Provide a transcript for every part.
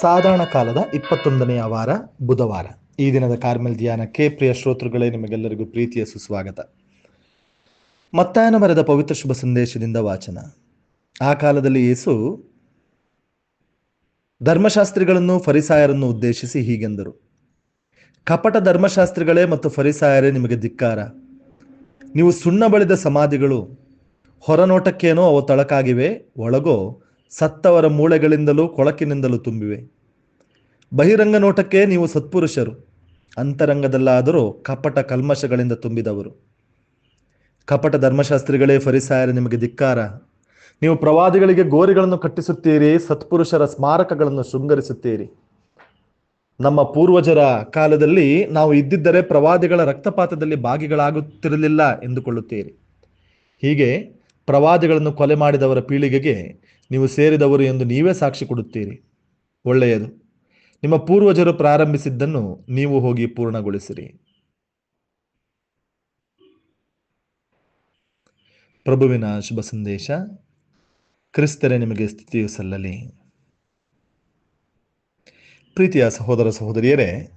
ಸಾಧಾರಣ ಕಾಲದ ಇಪ್ಪತ್ತೊಂದನೆಯ ವಾರ, ಬುಧವಾರ. ಈ ದಿನದ ಕಾರ್ಮೆಲ್ ಧ್ಯಾನಕ್ಕೆ ಪ್ರಿಯ ಶ್ರೋತೃಗಳೇ, ನಿಮಗೆಲ್ಲರಿಗೂ ಪ್ರೀತಿಯ ಸುಸ್ವಾಗತ. ಮತ್ತಾಯನ ಮರದ ಪವಿತ್ರ ಶುಭ ಸಂದೇಶದಿಂದ ವಾಚನ. ಆ ಕಾಲದಲ್ಲಿ ಯೇಸು ಧರ್ಮಶಾಸ್ತ್ರಿಗಳನ್ನು, ಫರಿಸಾಯರನ್ನು ಉದ್ದೇಶಿಸಿ ಹೀಗೆಂದರು. ಕಪಟ ಧರ್ಮಶಾಸ್ತ್ರಿಗಳೇ ಮತ್ತು ಫರಿಸಾಯರೇ ನಿಮಗೆ ಧಿಕ್ಕಾರ. ನೀವು ಸುಣ್ಣ ಬಳಿದ ಸಮಾಧಿಗಳು, ಹೊರನೋಟಕ್ಕೇನೋ ಅವು ತಳಕಾಗಿವೆ, ಒಳಗೋ ಸತ್ತವರ ಮೂಳೆಗಳಿಂದಲೂ ಕೊಳಕಿನಿಂದಲೂ ತುಂಬಿವೆ. ಬಹಿರಂಗ ನೋಟಕ್ಕೆ ನೀವು ಸತ್ಪುರುಷರು, ಅಂತರಂಗದಲ್ಲಾದರೂ ಕಪಟ ಕಲ್ಮಶಗಳಿಂದ ತುಂಬಿದವರು. ಕಪಟ ಧರ್ಮಶಾಸ್ತ್ರಿಗಳೇ, ಫರಿಸಾಯರ ನಿಮಗೆ ಧಿಕ್ಕಾರ. ನೀವು ಪ್ರವಾದಿಗಳಿಗೆ ಗೋರಿಗಳನ್ನು ಕಟ್ಟಿಸುತ್ತೀರಿ, ಸತ್ಪುರುಷರ ಸ್ಮಾರಕಗಳನ್ನು ಶೃಂಗರಿಸುತ್ತೀರಿ. ನಮ್ಮ ಪೂರ್ವಜರ ಕಾಲದಲ್ಲಿ ನಾವು ಇದ್ದಿದ್ದರೆ ಪ್ರವಾದಿಗಳ ರಕ್ತಪಾತದಲ್ಲಿ ಭಾಗಿಗಳಾಗುತ್ತಿರಲಿಲ್ಲ ಎಂದುಕೊಳ್ಳುತ್ತೀರಿ. ಹೀಗೆ ಪ್ರವಾದಿಗಳನ್ನು ಕೊಲೆ ಮಾಡಿದವರ ಪೀಳಿಗೆಗೆ ನೀವು ಸೇರಿದವರು ಎಂದು ನೀವೇ ಸಾಕ್ಷಿ ಕೊಡುತ್ತೀರಿ. ಒಳ್ಳೆಯದು. ನಿಮ್ಮ ಪೂರ್ವಜರು ಪ್ರಾರಂಭಿಸಿದ್ದನ್ನು ನೀವು ಹೋಗಿ ಪೂರ್ಣಗೊಳಿಸಿರಿ. ಪ್ರಭುವಿನ ಶುಭ ಸಂದೇಶ. ಕ್ರಿಸ್ತರೇ, ನಿಮಗೆ ಸ್ಥಿತಿಯು ಸಲ್ಲಲಿ. ಪ್ರೀತಿಯ ಸಹೋದರ ಸಹೋದರಿಯರೇ,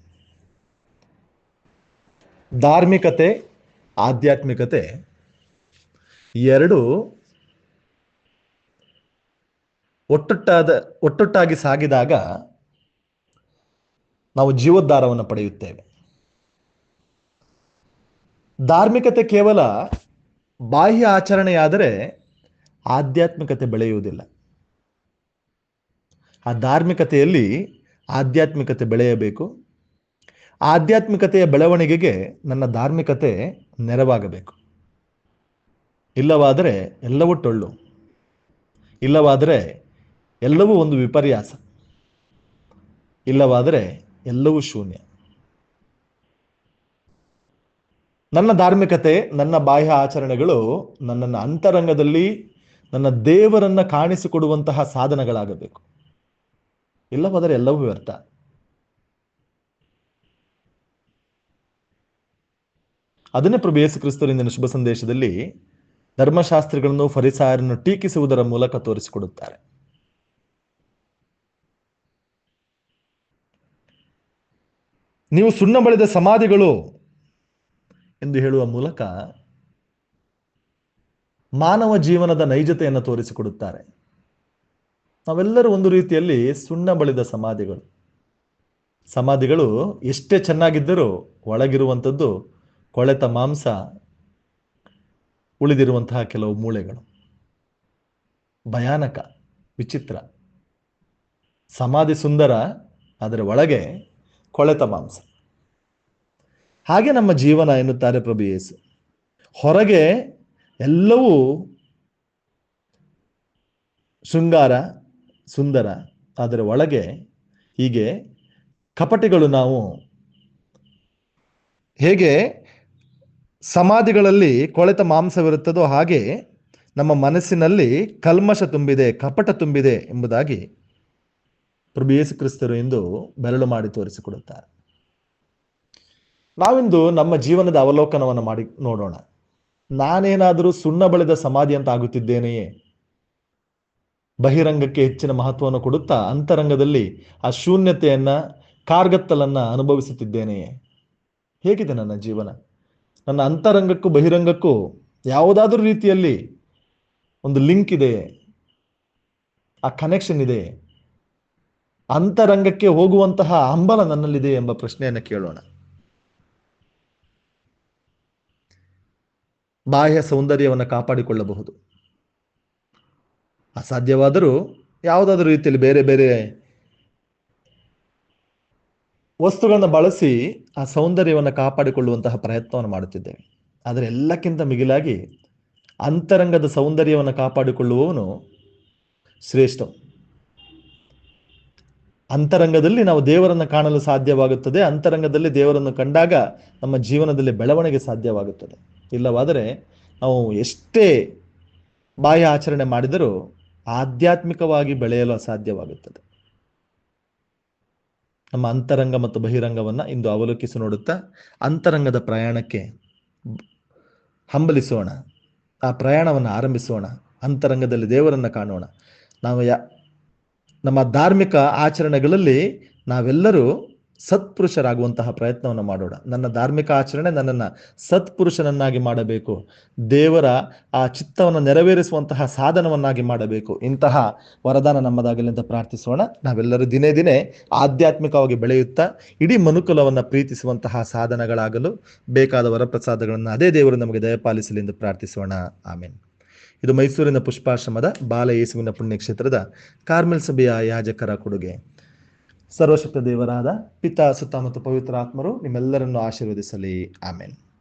ಧಾರ್ಮಿಕತೆ, ಆಧ್ಯಾತ್ಮಿಕತೆ ಎರಡು ಒಟ್ಟೊಟ್ಟಾದ, ಒಟ್ಟೊಟ್ಟಾಗಿ ಸಾಗಿದಾಗ ನಾವು ಜೀವೋದ್ಧಾರವನ್ನು ಪಡೆಯುತ್ತೇವೆ. ಧಾರ್ಮಿಕತೆ ಕೇವಲ ಬಾಹ್ಯ ಆಚರಣೆಯಾದರೆ ಆಧ್ಯಾತ್ಮಿಕತೆ ಬೆಳೆಯುವುದಿಲ್ಲ. ಆ ಧಾರ್ಮಿಕತೆಯಲ್ಲಿ ಆಧ್ಯಾತ್ಮಿಕತೆ ಬೆಳೆಯಬೇಕು. ಆಧ್ಯಾತ್ಮಿಕತೆಯ ಬೆಳವಣಿಗೆಗೆ ನನ್ನ ಧಾರ್ಮಿಕತೆ ನೆರವಾಗಬೇಕು. ಇಲ್ಲವಾದರೆ ಎಲ್ಲವೂ ಟೊಳ್ಳು. ಇಲ್ಲವಾದರೆ ಎಲ್ಲವೂ ಒಂದು ವಿಪರ್ಯಾಸ. ಇಲ್ಲವಾದರೆ ಎಲ್ಲವೂ ಶೂನ್ಯ. ನನ್ನ ಧಾರ್ಮಿಕತೆ, ನನ್ನ ಬಾಹ್ಯ ಆಚರಣೆಗಳು ನನ್ನನ್ನು ಅಂತರಂಗದಲ್ಲಿ ನನ್ನ ದೇವರನ್ನ ಕಾಣಿಸಿಕೊಡುವಂತಹ ಸಾಧನಗಳಾಗಬೇಕು. ಇಲ್ಲವಾದರೆ ಎಲ್ಲವೂ ವ್ಯರ್ಥ. ಅದನ್ನೇ ಪ್ರಭು ಯೇಸು ಕ್ರಿಸ್ತರಿಂದಿನ ಶುಭ ಸಂದೇಶದಲ್ಲಿ ಧರ್ಮಶಾಸ್ತ್ರಿಗಳನ್ನು, ಫರಿಸಾಯರನ್ನು ಟೀಕಿಸುವುದರ ಮೂಲಕ ತೋರಿಸಿಕೊಡುತ್ತಾರೆ. ನೀವು ಸುಣ್ಣ ಬಳಿದ ಸಮಾಧಿಗಳು ಎಂದು ಹೇಳುವ ಮೂಲಕ ಮಾನವ ಜೀವನದ ನೈಜತೆಯನ್ನು ತೋರಿಸಿಕೊಡುತ್ತಾರೆ. ನಾವೆಲ್ಲರೂ ಒಂದು ರೀತಿಯಲ್ಲಿ ಸುಣ್ಣ ಬಳಿದ ಸಮಾಧಿಗಳು. ಸಮಾಧಿಗಳು ಎಷ್ಟೇ ಚೆನ್ನಾಗಿದ್ದರೂ ಒಳಗಿರುವಂಥದ್ದು ಕೊಳೆತ ಮಾಂಸ, ಉಳಿದಿರುವಂತಹ ಕೆಲವು ಮೂಳೆಗಳು. ಭಯಾನಕ, ವಿಚಿತ್ರ. ಸಮಾಧಿ ಸುಂದರ, ಆದರೆ ಒಳಗೆ ಕೊಳೆತ ಮಾಂಸ. ಹಾಗೆ ನಮ್ಮ ಜೀವನ ಎನ್ನುತ್ತಾರೆ ಪ್ರಭು ಯೇಸು. ಹೊರಗೆ ಎಲ್ಲವೂ ಶೃಂಗಾರ, ಸುಂದರ, ಆದರೆ ಒಳಗೆ ಹೀಗೆ ಕಪಟಿಗಳು ನಾವು ಹೇಗೆ ಸಮಾಧಿಗಳಲ್ಲಿ ಕೊಳೆತ ಮಾಂಸವಿರುತ್ತದೋ ಹಾಗೆ ನಮ್ಮ ಮನಸ್ಸಿನಲ್ಲಿ ಕಲ್ಮಶ ತುಂಬಿದೆ, ಕಪಟ ತುಂಬಿದೆ ಎಂಬುದಾಗಿ ಪ್ರಭು ಕ್ರಿಸ್ತರು ಎಂದು ಬೆರಳು ಮಾಡಿ ತೋರಿಸಿಕೊಡುತ್ತಾರೆ. ನಾವಿಂದು ನಮ್ಮ ಜೀವನದ ಅವಲೋಕನವನ್ನು ಮಾಡಿ ನೋಡೋಣ. ನಾನೇನಾದರೂ ಸುಣ್ಣ ಬಳಿದ ಸಮಾಧಿ ಅಂತ ಆಗುತ್ತಿದ್ದೇನೆಯೇ? ಬಹಿರಂಗಕ್ಕೆ ಹೆಚ್ಚಿನ ಮಹತ್ವವನ್ನು ಕೊಡುತ್ತಾ ಅಂತರಂಗದಲ್ಲಿ ಆ ಶೂನ್ಯತೆಯನ್ನ, ಕಾರ್ಗತ್ತಲನ್ನ ಅನುಭವಿಸುತ್ತಿದ್ದೇನೆಯೇ? ಹೇಗಿದೆ ನನ್ನ ಜೀವನ? ನನ್ನ ಅಂತರಂಗಕ್ಕೂ ಬಹಿರಂಗಕ್ಕೂ ಯಾವುದಾದ್ರೂ ರೀತಿಯಲ್ಲಿ ಒಂದು ಲಿಂಕ್ ಇದೆ ಆ ಕನೆಕ್ಷನ್ ಇದೆ ಅಂತರಂಗಕ್ಕೆ ಹೋಗುವಂತಹ ಹಂಬಲ ನನ್ನಲ್ಲಿದೆ ಎಂಬ ಪ್ರಶ್ನೆಯನ್ನು ಕೇಳೋಣ. ಬಾಹ್ಯ ಸೌಂದರ್ಯವನ್ನು ಕಾಪಾಡಿಕೊಳ್ಳಬಹುದು. ಅಸಾಧ್ಯವಾದರೂ ಯಾವುದಾದ್ರೂ ರೀತಿಯಲ್ಲಿ ಬೇರೆ ಬೇರೆ ವಸ್ತುಗಳನ್ನು ಬಳಸಿ ಆ ಸೌಂದರ್ಯವನ್ನು ಕಾಪಾಡಿಕೊಳ್ಳುವಂತಹ ಪ್ರಯತ್ನವನ್ನು ಮಾಡುತ್ತಿದ್ದೇವೆ. ಆದರೆ ಎಲ್ಲಕ್ಕಿಂತ ಮಿಗಿಲಾಗಿ ಅಂತರಂಗದ ಸೌಂದರ್ಯವನ್ನು ಕಾಪಾಡಿಕೊಳ್ಳುವವನು ಶ್ರೇಷ್ಠ ಅಂತರಂಗದಲ್ಲಿ ನಾವು ದೇವರನ್ನು ಕಾಣಲು ಸಾಧ್ಯವಾಗುತ್ತದೆ. ಅಂತರಂಗದಲ್ಲಿ ದೇವರನ್ನು ಕಂಡಾಗ ನಮ್ಮ ಜೀವನದಲ್ಲಿ ಬೆಳವಣಿಗೆ ಸಾಧ್ಯವಾಗುತ್ತದೆ. ಇಲ್ಲವಾದರೆ ನಾವು ಎಷ್ಟೇ ಬಾಹ್ಯ ಆಚರಣೆ ಮಾಡಿದರೂ ಆಧ್ಯಾತ್ಮಿಕವಾಗಿ ಬೆಳೆಯಲು ಅಸಾಧ್ಯವಾಗುತ್ತದೆ. ನಮ್ಮ ಅಂತರಂಗ ಮತ್ತು ಬಹಿರಂಗವನ್ನು ಇಂದು ಅವಲೋಕಿಸಿ ನೋಡುತ್ತಾ ಅಂತರಂಗದ ಪ್ರಯಾಣಕ್ಕೆ ಹಂಬಲಿಸೋಣ. ಆ ಪ್ರಯಾಣವನ್ನು ಆರಂಭಿಸೋಣ. ಅಂತರಂಗದಲ್ಲಿ ದೇವರನ್ನು ಕಾಣೋಣ. ನಾವು ಯಾ ನಮ್ಮ ಧಾರ್ಮಿಕ ಆಚರಣೆಗಳಲ್ಲಿ ನಾವೆಲ್ಲರೂ ಸತ್ಪುರುಷರಾಗುವಂತಹ ಪ್ರಯತ್ನವನ್ನು ಮಾಡೋಣ. ನನ್ನ ಧಾರ್ಮಿಕ ಆಚರಣೆ ನನ್ನನ್ನು ಸತ್ಪುರುಷನನ್ನಾಗಿ ಮಾಡಬೇಕು. ದೇವರ ಆ ಚಿತ್ತವನ್ನು ನೆರವೇರಿಸುವಂತಹ ಸಾಧನವನ್ನಾಗಿ ಮಾಡಬೇಕು. ಇಂತಹ ವರದಾನ ನಮ್ಮದಾಗಲಿ ಅಂತ ಪ್ರಾರ್ಥಿಸೋಣ. ನಾವೆಲ್ಲರೂ ದಿನೇ ದಿನೇ ಆಧ್ಯಾತ್ಮಿಕವಾಗಿ ಬೆಳೆಯುತ್ತಾ ಇಡೀ ಮನುಕುಲವನ್ನು ಪ್ರೀತಿಸುವಂತಹ ಸಾಧನಗಳಾಗಲು ಬೇಕಾದ ವರಪ್ರಸಾದಗಳನ್ನು ಅದೇ ದೇವರು ನಮಗೆ ದಯಪಾಲಿಸಲಿ ಎಂದು ಪ್ರಾರ್ಥಿಸೋಣ. ಆಮೇಲೆ ಇದು ಮೈಸೂರಿನ ಪುಷ್ಪಾಶ್ರಮದ ಬಾಲ ಯೇಸುವಿನ ಪುಣ್ಯಕ್ಷೇತ್ರದ ಕಾರ್ಮೆಲ್ ಸಭೆಯ ಯಾಜಕರ ಕೊಡುಗೆ. ಸರ್ವಶಕ್ತ ದೇವರಾದ ಪಿತಾ, ಸುತ್ತ ಮತ್ತು ಪವಿತ್ರ ಆತ್ಮರು ನಿಮ್ಮೆಲ್ಲರನ್ನು ಆಶೀರ್ವದಿಸಲಿ. ಆಮೇಲೆ